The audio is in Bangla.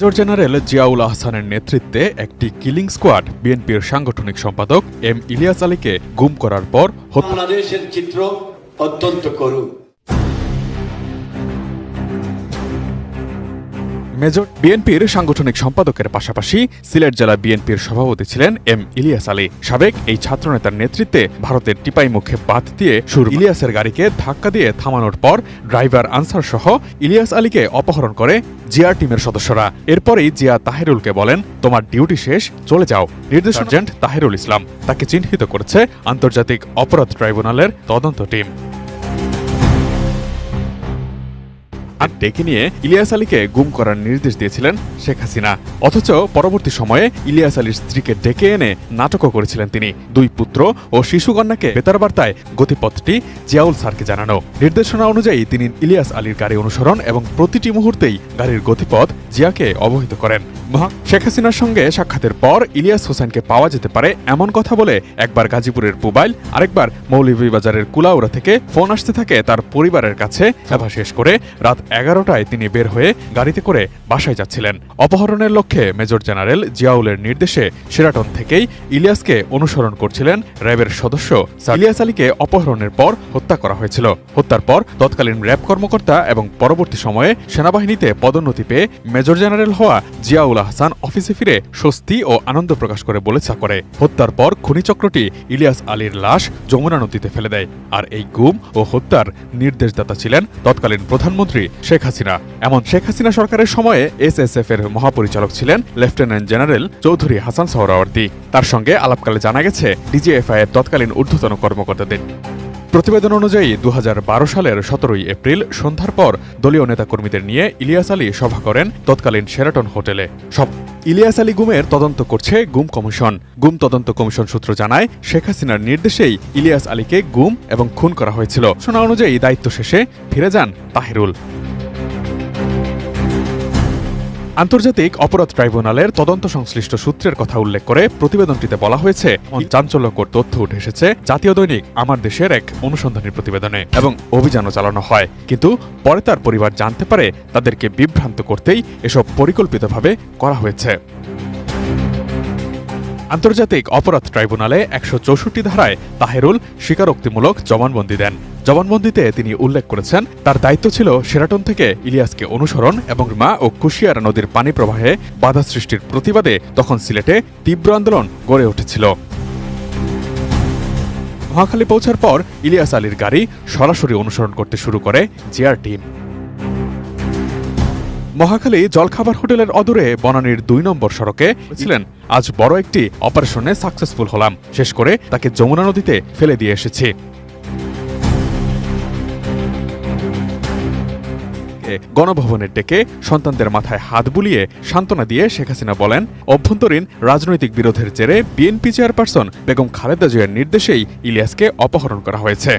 মেজর জেনারেল জিয়াউল আহসানের নেতৃত্বে একটি কিলিং স্কোয়াড বিএনপির সাংগঠনিক সম্পাদক এম ইলিয়াস আলীকে গুম করার পর বাংলাদেশের চিত্র অত্যন্ত করুণ। মেজর বিএনপির সাংগঠনিক সম্পাদকের পাশাপাশি সিলেট জেলা বিএনপির সভাপতি ছিলেন এম ইলিয়াস আলী। সাবেক এই ছাত্রনেতার নেতৃত্বে ভারতের টিপাই মুখে বাদ দিয়ে শুরু ইলিয়াসের গাড়িকে ধাক্কা দিয়ে থামানোর পর ড্রাইভার আনসার সহ ইলিয়াস আলীকে অপহরণ করে জিয়ার টিমের সদস্যরা। এরপরেই জিয়া তাহিরুলকে বলেন তোমার ডিউটি শেষ চলে যাও। নির্দেশ সার্জেন্ট তাহিরুল ইসলাম। তাকে চিহ্নিত করেছে আন্তর্জাতিক অপরাধ ট্রাইব্যুনালের তদন্ত টিম। আর ডেকে নিয়ে ইলিয়াস আলীকে গুম করার নির্দেশ দিয়েছিলেন শেখ হাসিনা। অথচ পরবর্তী সময়ে ইলিয়াস আলীর স্ত্রীকে ডেকে এনে নাটকও করেছিলেন তিনি। দুই পুত্র ও শিশুকন্যাকে বেতার বার্তায় গতিপথটি জিয়াউল স্যারকে জানানো। নির্দেশনা অনুযায়ী তিনি ইলিয়াস আলীর গাড়ি অনুসরণ এবং প্রতিটি মুহূর্তেই গাড়ির গতিপথ জিয়াকে অবহিত করেন। শেখ হাসিনার সঙ্গে সাক্ষাতের পর ইলিয়াস হোসেনকে পাওয়া যেতে পারে এমন কথা বলে একবার গাজীপুরের পুবাইল, আরেকবার মৌলভীবাজারের কুলাউড়া থেকে ফোন আসতে থাকে তার পরিবারের কাছে। সভা শেষ করে রাত এগারোটায় তিনি বের হয়ে গাড়িতে করে বাসায় যাচ্ছিলেন। অপহরণের লক্ষ্যে মেজর জেনারেল জিয়াউলের নির্দেশে সেরাটন থেকেই ইলিয়াসকে অনুসরণ করছিলেন র্যাবের সদস্য ইলিয়াস আলীকে অপহরণের পর হত্যা করা হয়েছিল। হত্যার পর তৎকালীন র্যাব কর্মকর্তা এবং পরবর্তী সময়ে সেনাবাহিনীতে পদোন্নতি পেয়ে মেজর জেনারেল হওয়া জিয়াউল আহসান অফিসে ফিরে স্বস্তি ও আনন্দ প্রকাশ করে বলেছা করে। হত্যার পর খনিচক্রটি ইলিয়াস আলীর লাশ যমুনা নদীতে ফেলে দেয়। আর এই গুম ও হত্যার নির্দেশদাতা ছিলেন তৎকালীন প্রধানমন্ত্রী শেখ হাসিনা। এমন শেখ হাসিনা সরকারের সময়ে এসএসএফ এর মহাপরিচালক ছিলেন লেফটেন্যান্ট জেনারেল চৌধুরী হাসান সোহরাওয়ার্দী তার সঙ্গে আলাপকালে জানা গেছে, ডিজিএফআই এর তৎকালীন ঊর্ধ্বতন কর্মকর্তাদের। প্রতিবেদন অনুযায়ী দু হাজার বারো সালের সতেরোই এপ্রিল সন্ধ্যার পর দলীয় নেতাকর্মীদের নিয়ে ইলিয়াস আলী সভা করেন তৎকালীন শেরাটন হোটেলে। সব ইলিয়াস আলী গুমের তদন্ত করছে গুম কমিশন। গুম তদন্ত কমিশন সূত্র জানায়, শেখ হাসিনার নির্দেশেই ইলিয়াস আলীকে গুম এবং খুন করা হয়েছিল। শোনা অনুযায়ী দায়িত্ব শেষে ফিরে যান তাহিরুল। আন্তর্জাতিক অপরাধ ট্রাইব্যুনালের তদন্ত সংশ্লিষ্ট সূত্রের কথা উল্লেখ করে প্রতিবেদনটিতে বলা হয়েছে চাঞ্চল্যকর তথ্য উঠে এসেছে জাতীয় দৈনিক আমার দেশের এক অনুসন্ধানী প্রতিবেদনে এবং অভিযানও চালানো হয়। কিন্তু পরে তার পরিবার জানতে পারে তাদেরকে বিভ্রান্ত করতেই এসব পরিকল্পিতভাবে করা হয়েছে। আন্তর্জাতিক অপরাধ ট্রাইব্যুনালে একশো চৌষট্টি ধারায় তাহেরুল স্বীকারোক্তিমূলক জবানবন্দি দেন। জবানবন্দিতে তিনি উল্লেখ করেছেন, তার দায়িত্ব ছিল সেরাটন থেকে ইলিয়াসকে অনুসরণ এবং মা ও কুশিয়ারা নদীর পানি প্রবাহে বাধা সৃষ্টির প্রতিবাদে তখন সিলেটে তীব্র আন্দোলন গড়ে উঠেছিল। মহাখালী পৌঁছার পর ইলিয়াস আলীর গাড়ি সরাসরি অনুসরণ করতে শুরু করে জিয়ার টিম মহাখালী জলখাবার হোটেলের অদূরে বনানীর দুই নম্বর সড়কে ছিলেন। আজ বড় একটি অপারেশনে সাকসেসফুল হলাম। শেষ করে তাকে যমুনা নদীতে ফেলে দিয়ে এসেছি। গণভবনের ডেকে সন্তানদের মাথায় হাত বুলিয়ে সান্ত্বনা দিয়ে শেখ হাসিনা বলেন, অভ্যন্তরীণ রাজনৈতিক বিরোধের জেরে বিএনপি চেয়ারপারসন বেগম খালেদা জিয়ার নির্দেশেই ইলিয়াসকে অপহরণ করা হয়েছে।